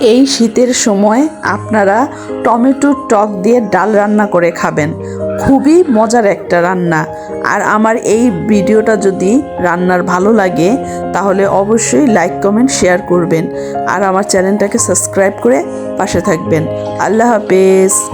এই শীতের সময় আপনারা টমেটোর টক দিয়ে ডাল রান্না করে খাবেন। খুবই মজার একটা রান্না। আর আমার এই ভিডিওটা যদি রান্নার ভালো লাগে, তাহলে অবশ্যই লাইক, কমেন্ট, শেয়ার করবেন। আর আমার চ্যানেলটাকে সাবস্ক্রাইব করে পাশে থাকবেন। আল্লাহ হাফেজ।